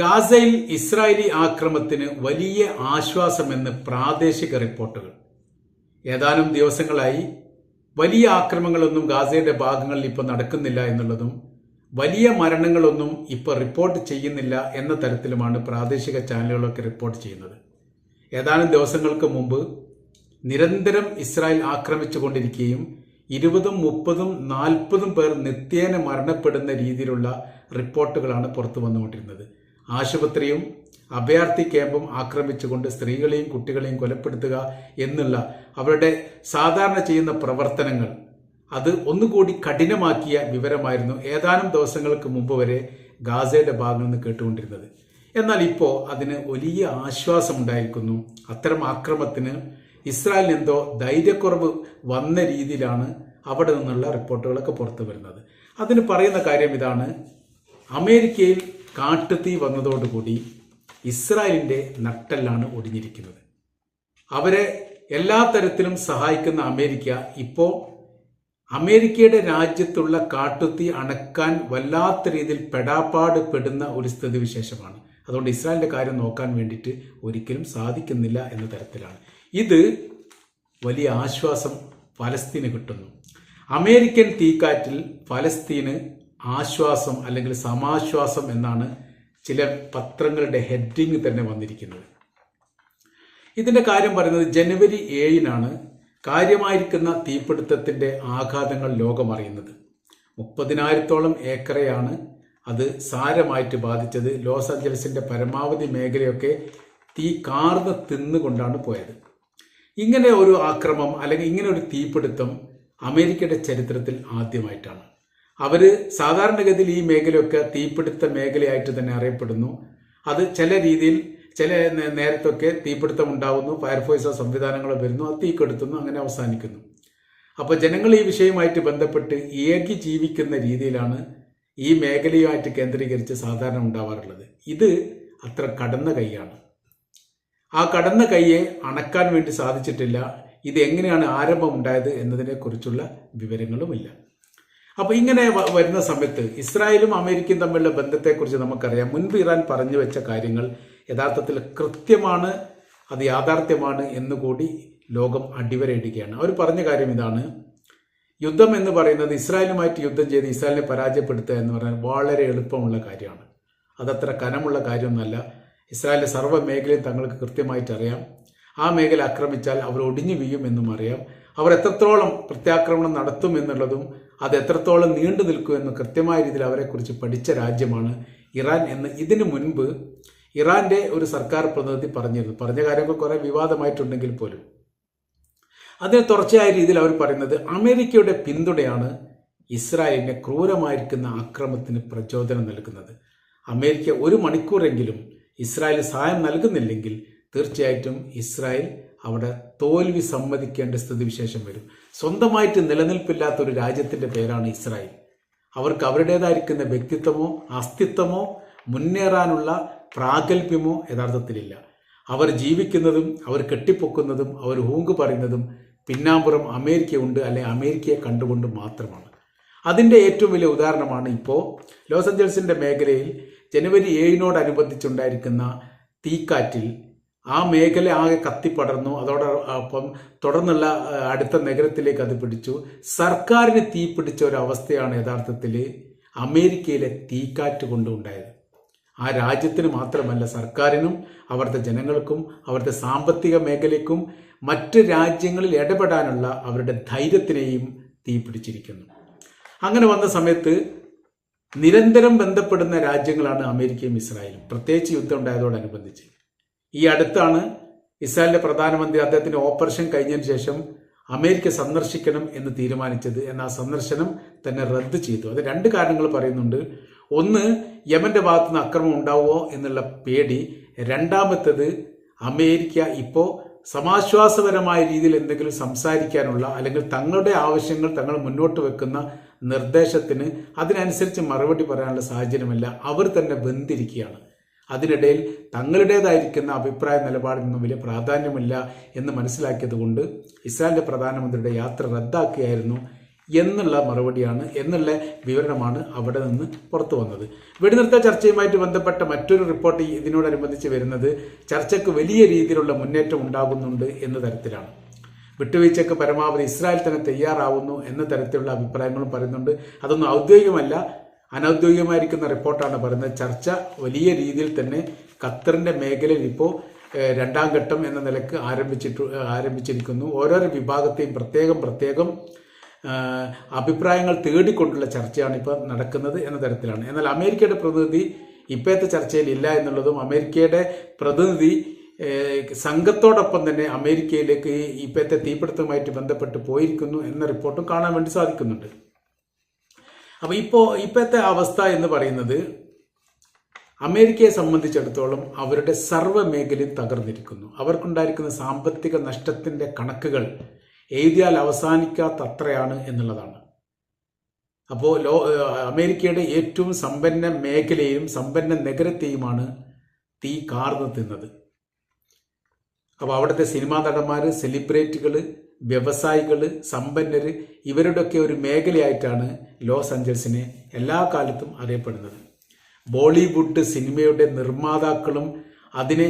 ഗാസയിൽ ഇസ്രായേലി ആക്രമത്തിന് വലിയ ആശ്വാസമെന്ന് പ്രാദേശിക റിപ്പോർട്ടുകൾ. ഏതാനും ദിവസങ്ങളായി വലിയ ആക്രമണങ്ങളൊന്നും ഗാസയുടെ ഭാഗങ്ങളിൽ ഇപ്പോൾ നടക്കുന്നില്ല എന്നുള്ളതും വലിയ മരണങ്ങളൊന്നും ഇപ്പോൾ റിപ്പോർട്ട് ചെയ്യുന്നില്ല എന്ന തരത്തിലുമാണ് പ്രാദേശിക ചാനലുകളൊക്കെ റിപ്പോർട്ട് ചെയ്യുന്നത്. ഏതാനും ദിവസങ്ങൾക്ക് മുമ്പ് നിരന്തരം ഇസ്രായേൽ ആക്രമിച്ചുകൊണ്ടിരിക്കുകയും ഇരുപതും മുപ്പതും നാൽപ്പതും പേർ നിത്യേന മരണപ്പെടുന്ന രീതിയിലുള്ള റിപ്പോർട്ടുകളാണ് പുറത്തു വന്നുകൊണ്ടിരുന്നത് ആശുപത്രിയും അഭയാർത്ഥി ക്യാമ്പും ആക്രമിച്ചുകൊണ്ട് സ്ത്രീകളെയും കുട്ടികളെയും കൊലപ്പെടുത്തുക എന്നുള്ള അവരുടെ സാധാരണ ചെയ്യുന്ന പ്രവർത്തനങ്ങൾ അത് ഒന്നുകൂടി കഠിനമാക്കിയ വിവരമായിരുന്നു ഏതാനും ദിവസങ്ങൾക്ക് മുമ്പ് വരെ ഗാസയുടെ ഭാഗങ്ങളിൽ നിന്ന് കേട്ടുകൊണ്ടിരുന്നത്. എന്നാൽ ഇപ്പോൾ അതിന് വലിയ ആശ്വാസമുണ്ടായിരിക്കുന്നു. അത്തരം ആക്രമത്തിന് ഇസ്രായേലിന് എന്തോ ധൈര്യക്കുറവ് വന്ന രീതിയിലാണ് അവിടെ നിന്നുള്ള റിപ്പോർട്ടുകളൊക്കെ പുറത്തു വരുന്നത് അതിന് പറയുന്ന കാര്യം ഇതാണ്. അമേരിക്കയിൽ കാട്ടുതീ വന്നതോടുകൂടി ഇസ്രായേലിന്റെ നട്ടെല്ലാണ് ഒടിഞ്ഞിരിക്കുന്നത്. അവരെ എല്ലാ തരത്തിലും സഹായിക്കുന്ന അമേരിക്ക ഇപ്പോൾ അമേരിക്കയുടെ രാജ്യത്തുള്ള കാട്ടുത്തി അണക്കാൻ വല്ലാത്ത രീതിയിൽ പെടാപ്പാട് പെടുന്ന ഒരു സ്ഥിതിവിശേഷമാണ്. അതുകൊണ്ട് ഇസ്രായേലിന്റെ കാര്യം നോക്കാൻ വേണ്ടിയിട്ട് ഒരിക്കലും സാധിക്കുന്നില്ല എന്ന തരത്തിലാണ്. ഇത് വലിയ ആശ്വാസം ഫലസ്തീന് കിട്ടുന്നു. അമേരിക്കൻ തീക്കാറ്റിൽ ഫലസ്തീന് ആശ്വാസം അല്ലെങ്കിൽ സമാശ്വാസം എന്നാണ് ചില പത്രങ്ങളുടെ ഹെഡിങ് തന്നെ വന്നിരിക്കുന്നത്. ഇതിന്റെ കാര്യം പറയുന്നത് ജനുവരി ഏഴിനാണ് കാര്യമായിരിക്കുന്ന തീപിടുത്തത്തിന്റെ ആഘാതങ്ങൾ ലോകമറിയുന്നത് മുപ്പതിനായിരത്തോളം ഏക്കറയാണ് അത് സാരമായിട്ട് ബാധിച്ചത്. ലോസ് ആഞ്ചലസിന്റെ പരമാവധി മേഖലയൊക്കെ തീ കാർന്ന് തിന്നുകൊണ്ടാണ് പോയത്. ഇങ്ങനെ ഒരു ആക്രമം അല്ലെങ്കിൽ ഇങ്ങനെ ഒരു തീപിടുത്തം അമേരിക്കയുടെ ചരിത്രത്തിൽ ആദ്യമായിട്ടാണ്. അവർ സാധാരണഗതിയിൽ ഈ മേഖലയൊക്കെ തീപിടുത്ത മേഖലയായിട്ട് തന്നെ അറിയപ്പെടുന്നു. അത് ചില രീതിയിൽ ചില നേരത്തൊക്കെ തീപിടുത്തം ഉണ്ടാവുന്നു ഫയർഫോഴ്സ് സംവിധാനങ്ങൾ വരുന്നു അത് തീക്കെടുത്തുന്നു അങ്ങനെ അവസാനിക്കുന്നു. അപ്പോൾ ജനങ്ങൾ ഈ വിഷയവുമായിട്ട് ബന്ധപ്പെട്ട് ഏകി ജീവിക്കുന്ന രീതിയിലാണ് ഈ മേഖലയുമായിട്ട് കേന്ദ്രീകരിച്ച് സാധാരണ ഉണ്ടാവാറുള്ളത്. ഇത് അത്ര കടന്ന കൈയാണ്. ആ കടന്ന കൈയെ അണക്കാൻ വേണ്ടി സാധിച്ചിട്ടില്ല. ഇത് എങ്ങനെയാണ് ആരംഭം ഉണ്ടായത് എന്നതിനെക്കുറിച്ചുള്ള വിവരങ്ങളുമില്ല. അപ്പൊ ഇങ്ങനെ വരുന്ന സമയത്ത് ഇസ്രായേലും അമേരിക്കയും തമ്മിലുള്ള ബന്ധത്തെക്കുറിച്ച് നമുക്കറിയാം. മുൻപ് ഇറാൻ പറഞ്ഞു വെച്ച കാര്യങ്ങൾ യഥാർത്ഥത്തിൽ കൃത്യമാണ് അത് യാഥാർത്ഥ്യമാണ് എന്നുകൂടി ലോകം അടിവരയിടുകയാണ്. അവർ പറഞ്ഞ കാര്യം ഇതാണ്. യുദ്ധം എന്ന് പറയുന്നത് ഇസ്രായേലുമായിട്ട് യുദ്ധം ചെയ്ത് ഇസ്രായേലിനെ പരാജയപ്പെടുത്തുക എന്ന് പറഞ്ഞാൽ വളരെ എളുപ്പമുള്ള കാര്യമാണ്. അതത്ര കനമുള്ള കാര്യമൊന്നുമല്ല. ഇസ്രായേലിലെ സർവ മേഖലയും തങ്ങൾക്ക് കൃത്യമായിട്ട് അറിയാം. ആ മേഖല ആക്രമിച്ചാൽ അവർ ഒടിഞ്ഞു വീഴും എന്നും അറിയാം. അവർ എത്രത്തോളം പ്രത്യാക്രമണം നടത്തും എന്നുള്ളതും അത് എത്രത്തോളം നീണ്ടു നിൽക്കുമെന്ന് കൃത്യമായ രീതിയിൽ അവരെക്കുറിച്ച് പഠിച്ച രാജ്യമാണ് ഇറാൻ എന്ന് ഇതിനു മുൻപ് ഇറാന്റെ ഒരു സർക്കാർ പ്രതിനിധി പറഞ്ഞിരുന്നു. പറഞ്ഞ കാര്യങ്ങൾ കുറേ വിവാദമായിട്ടുണ്ടെങ്കിൽ പോലും. അതിന് തുടർച്ചയായ രീതിയിൽ അവർ പറയുന്നത് അമേരിക്കയുടെ പിന്തുണയാണ് ഇസ്രായേലിനെ ക്രൂരമായിരിക്കുന്ന ആക്രമത്തിന് പ്രചോദനം നൽകുന്നത്. അമേരിക്ക ഒരു മണിക്കൂറെങ്കിലും ഇസ്രായേൽ സഹായം നൽകുന്നില്ലെങ്കിൽ തീർച്ചയായിട്ടും ഇസ്രായേൽ അവിടെ തോൽവി സമ്മതിക്കേണ്ട സ്ഥിതിവിശേഷം വരും. സ്വന്തമായിട്ട് നിലനിൽപ്പില്ലാത്ത ഒരു രാജ്യത്തിന്റെ പേരാണ് ഇസ്രായേൽ. അവർക്ക് അവരുടേതായിരിക്കുന്ന വ്യക്തിത്വമോ അസ്തിത്വമോ മുന്നേറാനുള്ള പ്രാഗൽഭ്യമോ യഥാർത്ഥത്തിലില്ല. അവർ ജീവിക്കുന്നതും അവർ കെട്ടിപ്പൊക്കുന്നതും അവർ ഹൂങ്ക് പറയുന്നതും പിന്നാമ്പുറം അമേരിക്ക ഉണ്ട് അല്ലെ അമേരിക്കയെ കണ്ടുകൊണ്ട് മാത്രമാണ്. അതിന്റെ ഏറ്റവും വലിയ ഉദാഹരണമാണ് ഇപ്പോൾ ലോസ് ആഞ്ചൽസിന്റെ മേഖലയിൽ ജനുവരി ഏഴിനോടനുബന്ധിച്ചുണ്ടായിരിക്കുന്ന തീക്കാറ്റിൽ ആ മേഖല ആകെ കത്തിപ്പടർന്നു. അതോടൊപ്പം തുടർന്നുള്ള അടുത്ത നഗരത്തിലേക്ക് അത് പിടിച്ചു. സർക്കാരിന് തീ പിടിച്ച ഒരു അവസ്ഥയാണ് യഥാർത്ഥത്തിൽ അമേരിക്കയിലെ തീക്കാറ്റ് കൊണ്ടുണ്ടായത് ആ രാജ്യത്തിന് മാത്രമല്ല സർക്കാരിനും അവിടുത്തെ ജനങ്ങൾക്കും അവിടുത്തെ സാമ്പത്തിക മേഖലയ്ക്കും മറ്റ് രാജ്യങ്ങളിൽ ഇടപെടാനുള്ള അവരുടെ ധൈര്യത്തിനെയും തീ പിടിച്ചിരിക്കുന്നു. അങ്ങനെ വന്ന സമയത്ത് നിരന്തരം ബന്ധപ്പെടുന്ന രാജ്യങ്ങളാണ് അമേരിക്കയും ഇസ്രായേലും. പ്രത്യേകിച്ച് യുദ്ധം ഉണ്ടായതോടനുബന്ധിച്ച്. ഈ അടുത്താണ് ഇസ്രായേലിന്റെ പ്രധാനമന്ത്രി അദ്ദേഹത്തിന്റെ ഓപ്പറേഷൻ കഴിഞ്ഞതിന് ശേഷം അമേരിക്ക സന്ദർശിക്കണം എന്ന് തീരുമാനിച്ചത്. ആ സന്ദർശനം തന്നെ റദ്ദ് ചെയ്തു. അത് രണ്ട് കാരണങ്ങൾ പറയുന്നുണ്ട്. ഒന്ന് യമന്റെ ഭാഗത്തു നിന്ന് അക്രമം ഉണ്ടാവുമോ എന്നുള്ള പേടി. രണ്ടാമത്തത് അമേരിക്ക ഇപ്പോൾ സമാശ്വാസപരമായ രീതിയിൽ എന്തെങ്കിലും സംസാരിക്കാനുള്ള അല്ലെങ്കിൽ തങ്ങളുടെ ആവശ്യങ്ങൾ തങ്ങൾ മുന്നോട്ട് വെക്കുന്ന നിർദ്ദേശത്തിന് അതിനനുസരിച്ച് മറുപടി പറയാനുള്ള സാഹചര്യമല്ല. അവർ തന്നെ ബന്ധിരിക്കുകയാണ് അതിനിടയിൽ തങ്ങളുടേതായിരിക്കുന്ന അഭിപ്രായ നിലപാടിനൊന്നും വലിയ പ്രാധാന്യമില്ല എന്ന് മനസ്സിലാക്കിയതുകൊണ്ട് ഇസ്രായേലിന്റെ പ്രധാനമന്ത്രിയുടെ യാത്ര റദ്ദാക്കുകയായിരുന്നു എന്നുള്ള മറുപടിയാണ് എന്നുള്ള വിവരണമാണ് അവിടെ നിന്ന് പുറത്തു വന്നത്. വെടിനിർത്തൽ ചർച്ചയുമായിട്ട് ബന്ധപ്പെട്ട മറ്റൊരു റിപ്പോർട്ട് ഇതിനോടനുബന്ധിച്ച് വരുന്നത് ചർച്ചയ്ക്ക് വലിയ രീതിയിലുള്ള മുന്നേറ്റം ഉണ്ടാകുന്നുണ്ട് എന്ന തരത്തിലാണ്. വിട്ടുവീഴ്ചയ്ക്ക് പരമാവധി ഇസ്രായേൽ തന്നെ തയ്യാറാവുന്നു എന്ന തരത്തിലുള്ള അഭിപ്രായങ്ങളും പറയുന്നുണ്ട്. അതൊന്നും ഔദ്യോഗികമല്ല അനൗദ്യോഗികമായിരിക്കുന്ന റിപ്പോർട്ടാണ് പറയുന്നത്. ചർച്ച വലിയ രീതിയിൽ തന്നെ ഖത്തറിന്റെ മേഖലയിൽ ഇപ്പോൾ രണ്ടാം ഘട്ടം എന്ന നിലയ്ക്ക് ആരംഭിച്ചിട്ടു ആരംഭിച്ചിരിക്കുന്നു. ഓരോരോ വിഭാഗത്തെയും പ്രത്യേകം പ്രത്യേകം അഭിപ്രായങ്ങൾ തേടിക്കൊണ്ടുള്ള ചർച്ചയാണ് ഇപ്പോൾ നടക്കുന്നത് എന്ന തരത്തിലാണ്. എന്നാൽ അമേരിക്കയുടെ പ്രതിനിധി ഇപ്പോഴത്തെ ചർച്ചയിൽ ഇല്ല എന്നുള്ളതും അമേരിക്കയുടെ പ്രതിനിധി സംഘത്തോടൊപ്പം തന്നെ അമേരിക്കയിലേക്ക് ഇപ്പോഴത്തെ തീപിടുത്തവുമായിട്ട് ബന്ധപ്പെട്ട് പോയിരിക്കുന്നു എന്ന റിപ്പോർട്ടും കാണാൻ വേണ്ടി സാധിക്കുന്നുണ്ട്. അപ്പോൾ ഇപ്പോൾ ഇപ്പോഴത്തെ അവസ്ഥ എന്ന് പറയുന്നത് അമേരിക്കയെ സംബന്ധിച്ചിടത്തോളം അവരുടെ സർവ മേഖലയും തകർന്നിരിക്കുന്നു. അവർക്കുണ്ടായിരിക്കുന്ന സാമ്പത്തിക നഷ്ടത്തിന്റെ കണക്കുകൾ എഴുതിയാൽ അവസാനിക്കാത്തത്രയാണ് എന്നുള്ളതാണ്. അപ്പോൾ ലോ അമേരിക്കയുടെ ഏറ്റവും സമ്പന്ന മേഖലയും സമ്പന്ന നഗരത്തെയുമാണ് തീ കാർന്നു തിന്നത്. അപ്പോൾ അവിടുത്തെ സിനിമാ നടന്മാർ സെലിബ്രിറ്റികൾ വ്യവസായികൾ സമ്പന്നർ ഇവരുടെയൊക്കെ ഒരു മേഖലയായിട്ടാണ് ലോസ് ആഞ്ചൽസിനെ എല്ലാ കാലത്തും അറിയപ്പെടുന്നത്. ബോളിവുഡ് സിനിമയുടെ നിർമ്മാതാക്കളും അതിനെ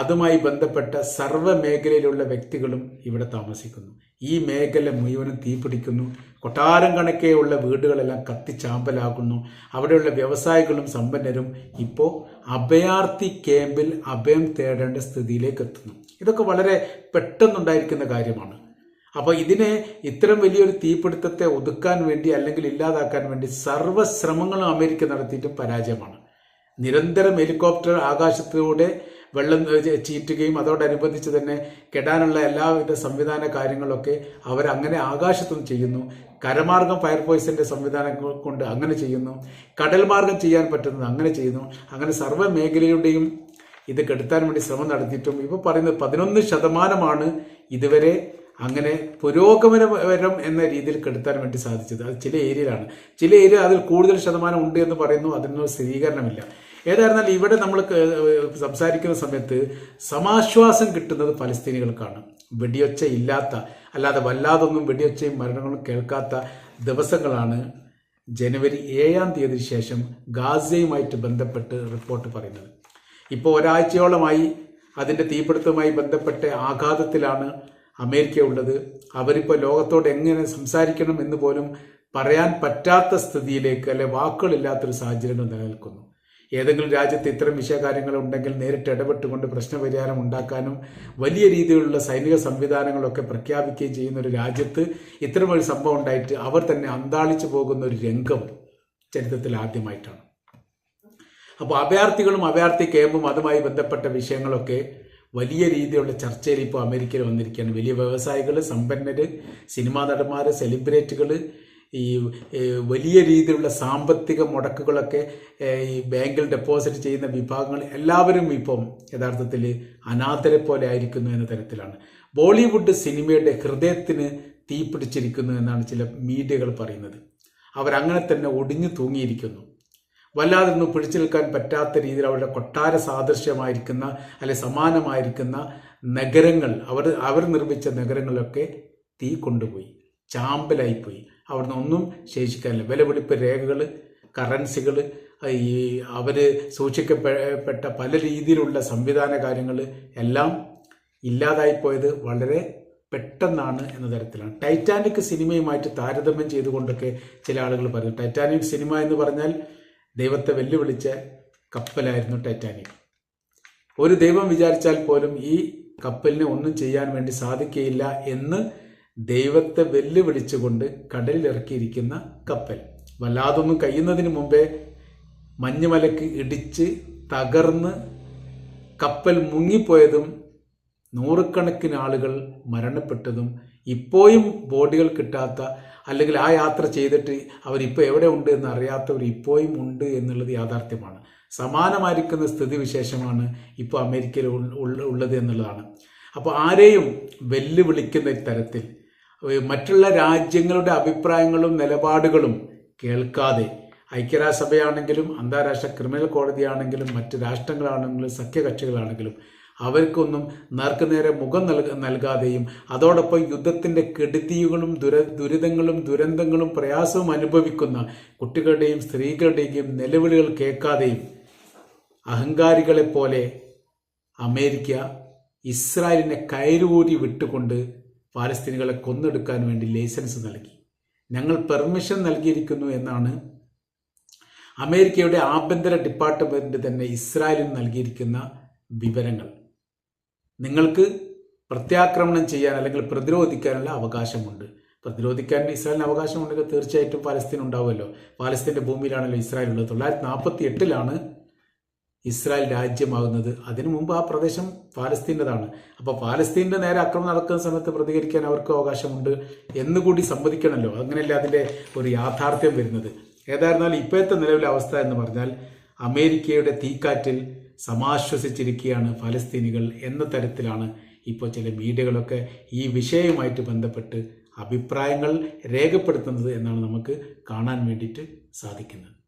അതുമായി ബന്ധപ്പെട്ട സർവ മേഖലയിലുള്ള വ്യക്തികളും ഇവിടെ താമസിക്കുന്നു. ഈ മേഖല മുഴുവനും തീപിടിക്കുന്നു. കൊട്ടാരം കണക്കെയുള്ള വീടുകളെല്ലാം കത്തിച്ചാമ്പലാകുന്നു. അവിടെയുള്ള വ്യവസായികളും സമ്പന്നരും ഇപ്പോൾ അഭയാർത്ഥി ക്യാമ്പിൽ അഭയം തേടേണ്ട സ്ഥിതിയിലേക്ക് എത്തുന്നു. ഇതൊക്കെ വളരെ പെട്ടെന്നുണ്ടായിരിക്കുന്ന കാര്യമാണ്. അപ്പോൾ ഇതിനെ ഇത്തരം വലിയൊരു തീപിടുത്തത്തെ ഒതുക്കാൻ വേണ്ടി അല്ലെങ്കിൽ ഇല്ലാതാക്കാൻ വേണ്ടി സർവശ്രമങ്ങളും അമേരിക്ക നടത്തിയിട്ടും പരാജയമാണ്. നിരന്തരം ഹെലികോപ്റ്റർ ആകാശത്തിലൂടെ വെള്ളം ചീറ്റുകയും അതോടനുബന്ധിച്ച് തന്നെ കെടാനുള്ള എല്ലാവിധ സംവിധാന കാര്യങ്ങളൊക്കെ അവർ അങ്ങനെ ആകാശത്തും ചെയ്യുന്നു. കരമാർഗം ഫയർഫോഴ്സിന്റെ സംവിധാനം കൊണ്ട് അങ്ങനെ ചെയ്യുന്നു. കടൽ മാർഗം ചെയ്യാൻ പറ്റുന്നത് അങ്ങനെ ചെയ്യുന്നു. അങ്ങനെ സർവ മേഖലയുടെയും ഇത് കെടുത്താൻ വേണ്ടി ശ്രമം നടത്തിയിട്ടും ഇപ്പോൾ പറയുന്നത് പതിനൊന്ന് ശതമാനമാണ് ഇതുവരെ അങ്ങനെ പുരോഗമനപരം എന്ന രീതിയിൽ കെടുത്താൻ വേണ്ടി സാധിച്ചത് അത് ചില ഏരിയയിലാണ്. ചില ഏരിയ അതിൽ കൂടുതൽ ശതമാനം ഉണ്ട് എന്ന് പറയുന്നു അതിനൊരു സ്ഥിരീകരണമില്ല. ഏതായിരുന്നാലും ഇവിടെ നമ്മൾ സംസാരിക്കുന്ന സമയത്ത് സമാശ്വാസം കിട്ടുന്നത് പലസ്തീനികൾക്കാണ് വെടിയൊച്ച ഇല്ലാത്ത അല്ലാതെ വല്ലാതൊന്നും വെടിയൊച്ചയും മരണങ്ങളും കേൾക്കാത്ത ദിവസങ്ങളാണ് ജനുവരി ഏഴാം തീയതി ശേഷം ഗാസയുമായിട്ട് ബന്ധപ്പെട്ട് റിപ്പോർട്ട് പറയുന്നത്. ഇപ്പോൾ ഒരാഴ്ചയോളമായി അതിന്റെ തീപിടുത്തവുമായി ബന്ധപ്പെട്ട് ആഘാതത്തിലാണ് അമേരിക്ക ഉള്ളത് അവരിപ്പോൾ ലോകത്തോട് എങ്ങനെ സംസാരിക്കണം എന്ന് പോലും പറയാൻ പറ്റാത്ത സ്ഥിതിയിലേക്ക് അല്ലെ വാക്കുകളില്ലാത്തൊരു സാഹചര്യങ്ങൾ നിലനിൽക്കുന്നു. ഏതെങ്കിലും രാജ്യത്ത് ഇത്തരം വിഷയകാര്യങ്ങൾ ഉണ്ടെങ്കിൽ നേരിട്ട് ഇടപെട്ടുകൊണ്ട് പ്രശ്നപരിഹാരം ഉണ്ടാക്കാനും വലിയ രീതിയിലുള്ള സൈനിക സംവിധാനങ്ങളൊക്കെ പ്രഖ്യാപിക്കുകയും ചെയ്യുന്ന ഒരു രാജ്യത്ത് ഇത്തരമൊരു സംഭവം ഉണ്ടായിട്ട് അവർ തന്നെ അന്താളിച്ചു പോകുന്ന ഒരു രംഗം ചരിത്രത്തിൽ ആദ്യമായിട്ടാണ്. അപ്പോൾ അഭയാർത്ഥികളും അഭയാർത്ഥി ക്യാമ്പും അതുമായി ബന്ധപ്പെട്ട വിഷയങ്ങളൊക്കെ വലിയ രീതിയിലുള്ള ചർച്ചയിൽ ഇപ്പോൾ അമേരിക്കയിൽ വന്നിരിക്കുകയാണ്. വലിയ വ്യവസായികൾ സമ്പന്നര് സിനിമാ നടന്മാർ സെലിബ്രിറ്റികൾ ഈ വലിയ രീതിയിലുള്ള സാമ്പത്തിക മുടക്കുകളൊക്കെ ഈ ബാങ്കിൽ ഡെപ്പോസിറ്റ് ചെയ്യുന്ന വിഭാഗങ്ങൾ എല്ലാവരും ഇപ്പം യഥാർത്ഥത്തിൽ അനാഥരെ പോലെ ആയിരിക്കുന്നു എന്ന തരത്തിലാണ്. ബോളിവുഡ് സിനിമയുടെ ഹൃദയത്തിന് തീപിടിച്ചിരിക്കുന്നു എന്നാണ് ചില മീഡിയകൾ പറയുന്നത്. അവരങ്ങനെ തന്നെ ഒടിഞ്ഞു തൂങ്ങിയിരിക്കുന്നു. വല്ലാതെ ഒന്നും പിടിച്ചു നിൽക്കാൻ പറ്റാത്ത രീതിയിൽ അവരുടെ കൊട്ടാര സാദൃശ്യമായിരിക്കുന്ന അല്ലെ സമാനമായിരിക്കുന്ന നഗരങ്ങൾ അവർ അവർ നിർമ്മിച്ച നഗരങ്ങളൊക്കെ തീ കൊണ്ടുപോയി ചാമ്പലായിപ്പോയി. അവിടുന്ന് ഒന്നും ശേഷിക്കാനില്ല. വിലപിടിപ്പ് രേഖകൾ കറൻസികൾ ഈ അവർ സൂക്ഷിക്കപ്പെട്ട പല രീതിയിലുള്ള സംവിധാന കാര്യങ്ങൾ എല്ലാം ഇല്ലാതായിപ്പോയത് വളരെ പെട്ടെന്നാണ് എന്ന തരത്തിലാണ്. ടൈറ്റാനിക് സിനിമയുമായിട്ട് താരതമ്യം ചെയ്തുകൊണ്ടൊക്കെ ചില ആളുകൾ പറയും ടൈറ്റാനിക് സിനിമ എന്ന് പറഞ്ഞാൽ ദൈവത്തെ വെല്ലുവിളിച്ച കപ്പലായിരുന്നു ടൈറ്റാനിക് ഒരു ദൈവം വിചാരിച്ചാൽ പോലും ഈ കപ്പലിനെ ഒന്നും ചെയ്യാൻ വേണ്ടി സാധിക്കുകയില്ല എന്ന് ദൈവത്തെ വെല്ലുവിളിച്ചുകൊണ്ട് കടലിൽ ഇറക്കിയിരിക്കുന്ന കപ്പൽ. വല്ലാതൊന്നും കഴിയുന്നതിന് മുമ്പേ മഞ്ഞുമലക്ക് ഇടിച്ച് തകർന്ന് കപ്പൽ മുങ്ങിപ്പോയതും നൂറുകണക്കിന് ആളുകൾ മരണപ്പെട്ടതും ഇപ്പോഴും ബോഡികൾ കിട്ടാത്ത അല്ലെങ്കിൽ ആ യാത്ര ചെയ്തിട്ട് അവരിപ്പോൾ എവിടെ ഉണ്ട് എന്ന് അറിയാത്തവർ ഇപ്പോഴും ഉണ്ട് എന്നുള്ളത് യാഥാർത്ഥ്യമാണ്. സമാനമായിരിക്കുന്ന സ്ഥിതിവിശേഷമാണ് ഇപ്പോൾ അമേരിക്കയിൽ ഉള്ളത് എന്നുള്ളതാണ്. അപ്പോൾ ആരെയും വെല്ലുവിളിക്കുന്ന തരത്തിൽ മറ്റുള്ള രാജ്യങ്ങളുടെ അഭിപ്രായങ്ങളും നിലപാടുകളും കേൾക്കാതെ ഐക്യരാഷ്ട്രസഭയാണെങ്കിലും അന്താരാഷ്ട്ര ക്രിമിനൽ കോടതിയാണെങ്കിലും മറ്റ് രാഷ്ട്രങ്ങളാണെങ്കിലും സഖ്യകക്ഷികളാണെങ്കിലും അവർക്കൊന്നും നേർക്കുനേരെ മുഖം നൽക നൽകാതെയും അതോടൊപ്പം യുദ്ധത്തിന്റെ കെടുതികളും ദുര ദുരിതങ്ങളും ദുരന്തങ്ങളും പ്രയാസവും അനുഭവിക്കുന്ന കുട്ടികളുടെയും സ്ത്രീകളുടെയും നിലവിളികൾ കേൾക്കാതെയും അഹങ്കാരികളെ പോലെ അമേരിക്ക ഇസ്രായേലിനെ കയറൂരി വിട്ടുകൊണ്ട് പാലസ്തീനികളെ കൊന്നെടുക്കാൻ വേണ്ടി ലൈസൻസ് നൽകി. ഞങ്ങൾ പെർമിഷൻ നൽകിയിരിക്കുന്നു എന്നാണ് അമേരിക്കയുടെ ആഭ്യന്തര ഡിപ്പാർട്ട്മെന്റ് തന്നെ ഇസ്രായേലിന് നൽകിയിരിക്കുന്ന വിവരങ്ങൾ. നിങ്ങൾക്ക് പ്രത്യാക്രമണം ചെയ്യാൻ അല്ലെങ്കിൽ പ്രതിരോധിക്കാനുള്ള അവകാശമുണ്ട്. പ്രതിരോധിക്കാൻ ഇസ്രായേലിന് അവകാശമുണ്ടെങ്കിൽ തീർച്ചയായിട്ടും പാലസ്തീൻ ഉണ്ടാവുമല്ലോ. പാലസ്തീന്റെ ഭൂമിയിലാണല്ലോ ഇസ്രായേൽ ഉള്ളത്. തൊള്ളായിരത്തി നാൽപ്പത്തി എട്ടിലാണ് ഇസ്രായേൽ രാജ്യമാകുന്നത്. അതിനു മുമ്പ് ആ പ്രദേശം പാലസ്തീന്റെതാണ് അപ്പോൾ പാലസ്തീന്റെ നേരെ ആക്രമണം നടക്കുന്ന സമയത്ത് പ്രതികരിക്കാൻ അവർക്ക് അവകാശമുണ്ട് എന്നുകൂടി സമ്മതിക്കണമല്ലോ. അങ്ങനെയല്ല അതിന്റെ ഒരു യാഥാർത്ഥ്യം വരുന്നത്. ഏതായിരുന്നാലും ഇപ്പോഴത്തെ നിലവിലെ അവസ്ഥ എന്ന് പറഞ്ഞാൽ അമേരിക്കയുടെ തീക്കാറ്റിൽ സമാശ്വസിച്ചിരിക്കുകയാണ് ഫലസ്തീനികൾ എന്ന തരത്തിലാണ് ഇപ്പോൾ ചില മീഡിയകളൊക്കെ ഈ വിഷയവുമായിട്ട് ബന്ധപ്പെട്ട് അഭിപ്രായങ്ങൾ രേഖപ്പെടുത്തുന്നത് എന്നാണ് നമുക്ക് കാണാൻ വേണ്ടിയിട്ട് സാധിക്കുന്നത്.